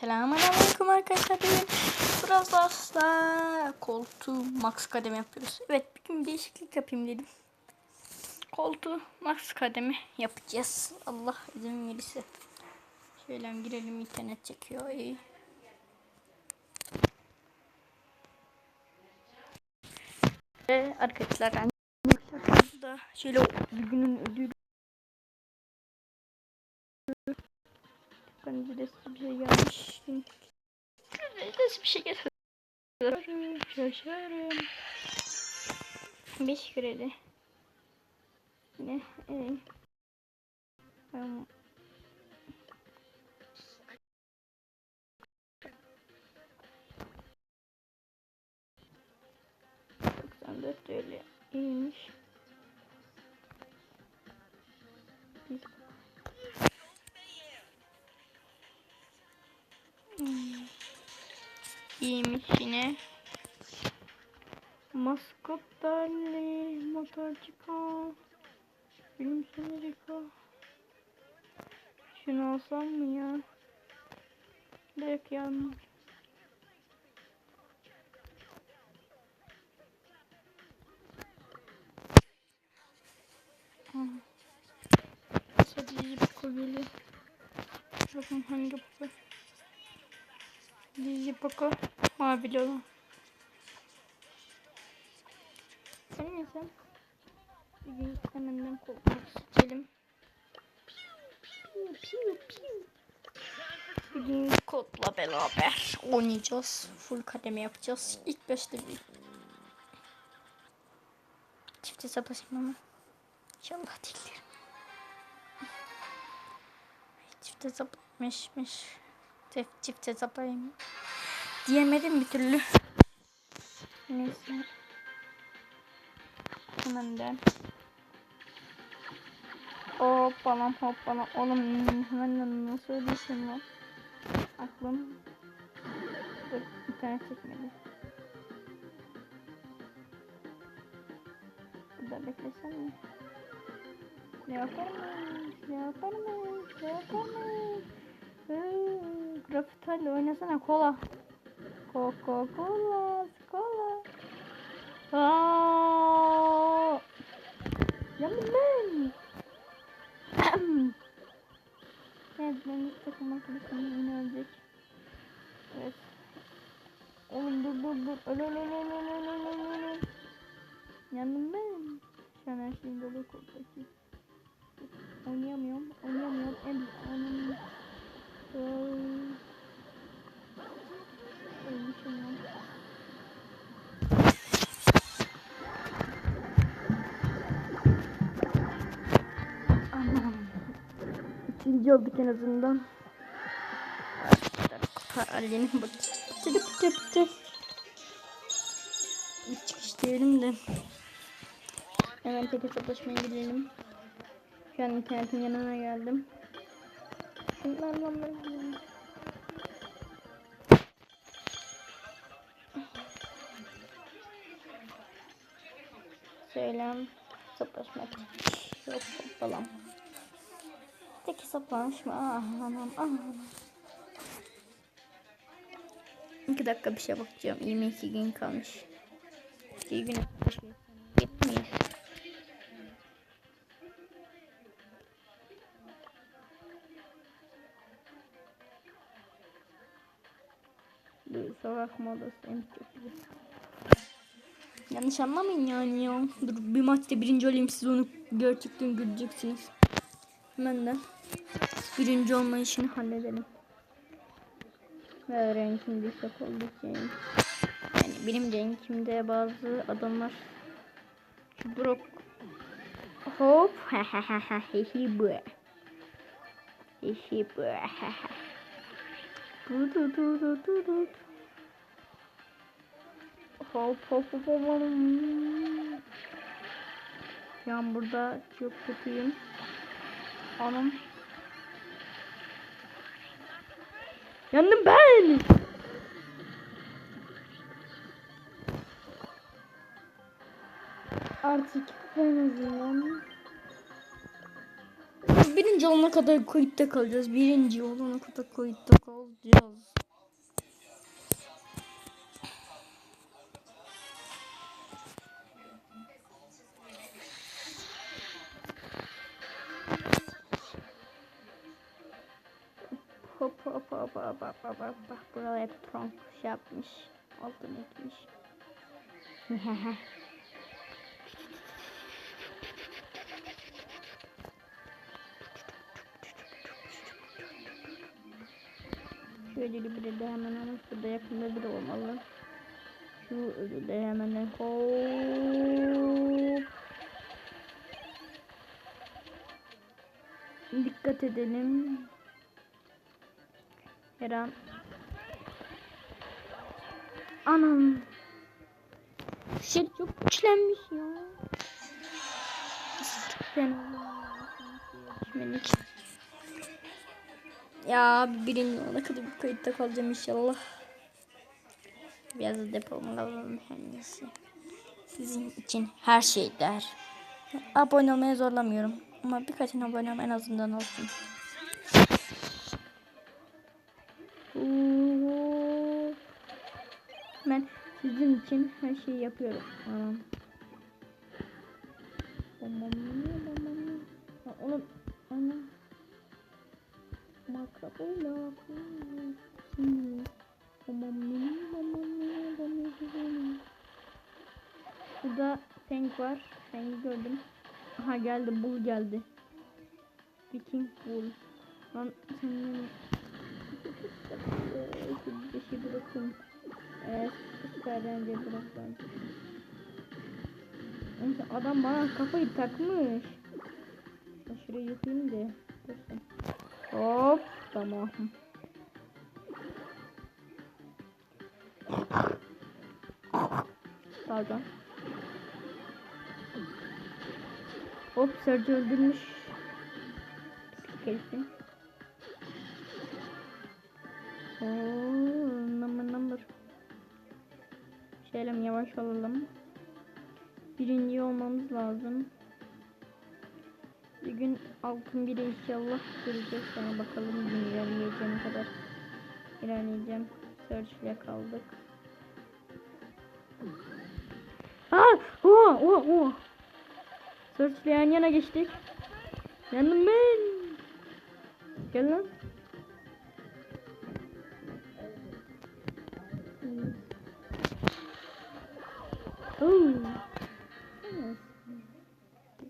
Selamünaleyküm arkadaşlar. Bugün biraz asla koltuğu max kademe yapıyoruz. Evet bugün değişiklik yapayım dedim. Koltuğu max kademe yapacağız. Allah izin verirse. Şöyle girelim internet çekiyor. İyi. Ve arkadaşlar ben da şöyle bugünün ödülü Ben bir bir şey gelmiş. Nasıl bir şey getiriyorum. Şaşarım. Beş kredi. Yine evet. Um, İyiymiş yine. Maskot derli, motorcika, bilim. Şunu alsam mı ya? Direkt yanmış. Sadece bir kolye. Bakın hangi bu? Dizi Poco mavili olan. Sen misin? Bir gün hemen korkmak piu. Bugün kodla beraber oynayacağız. Full kademe yapacağız. İlk başta bir çift hesap ama. İnşallah değildir. Çift hesap. Tek çift hesaplayayım. Diyemedim bir türlü. Neyse. Hemen de. Hoppala hoppala. Oğlum hemen nasıl ödeyişim var? Aklım. Dur internet çekmedi. Burada beklesem mi? Ne yapar mıyız? Ne yapar mıyız? Ne yapar Rapital'le oynasana kola. Coca Cola, kola. Aa! Yandım ben. evet benim takım arkadaşım yine ölecek. Evet. Oğlum dur dur dur. Öl öl öl öl öl öl öl öl. Yandım ben. Şu an her şeyin dolu korkak. Oynayamıyorum. İkinci olduk en azından. Ali'nin bak. Pıtı pıtı. Bir çıkış diyelim de. Hemen tek hesaplaşmaya gidelim. Şu an internetin yanına geldim. Şunlardan ben Söylem hesaplaşmak yok falan. Tek hesaplaşma. Ah anam ah anam. İki dakika bir şey bakacağım. 22 gün kalmış. İki gün Gitmeyiz. Bir sokak modası en çok güzel. Yanlış anlamayın yani ya. Dur bir maçta birinci olayım siz onu gerçekten göreceksiniz. Hemen de birinci olma işini halledelim. Ve rankimde çok olduğu için. Yani benim rankimde bazı adamlar şu Brock Hop hihi bu. Hihi bu. Du du du du du du. Hop hop hop hop. Şu an burada çok kötüyüm. Anam. Yandım ben. Artık en azından. Birinci olana kadar kayıtta kalacağız. Birinci olana kadar kayıtta kalacağız. Hop hop hop hop. Bak buraya prank şey yapmış. Altın etmiş. Şöyle bir de hemen ama şurada yakında biri olmalı. Şu ölü de hemen hop. Dikkat edelim. Her an. Anam. Şey çok güçlenmiş ya. Düşmedik. Ya birinci olana kadar bu kayıtta kalacağım inşallah. Biraz da depolama alalım her neyse. Sizin için her şey der. Abone olmaya zorlamıyorum. Ama birkaç tane abonem en azından olsun. Ben sizin için her şeyi yapıyorum. Anam. Tamam mı? Tamam mı? Ha, Onu ana. Makrabıyla. Hmm. Tamam mı? Tamam mı? Tamam mı? Burada Feng var. Feng'i gördüm. Aha geldi. Bull geldi. Viking Bull. Lan sen Şu beşi bırakın. Evet. Çıkardan önce bırakın. Adam bana kafayı takmış. Ben şurayı yıkayayım da. Hop. Tamam. Pardon. Hop Sergio öldürmüş. Kesin. Oo, number number. Şöyle yavaş olalım. Birinci olmamız lazım. Bir gün altın biri inşallah göreceğiz. Sonra bakalım gün ilerleyeceğim kadar. İlerleyeceğim. Search ile kaldık. Aa! Oha! Oha! Oha! Search ile yan yana geçtik. Yandım ben. Gel lan. Oo.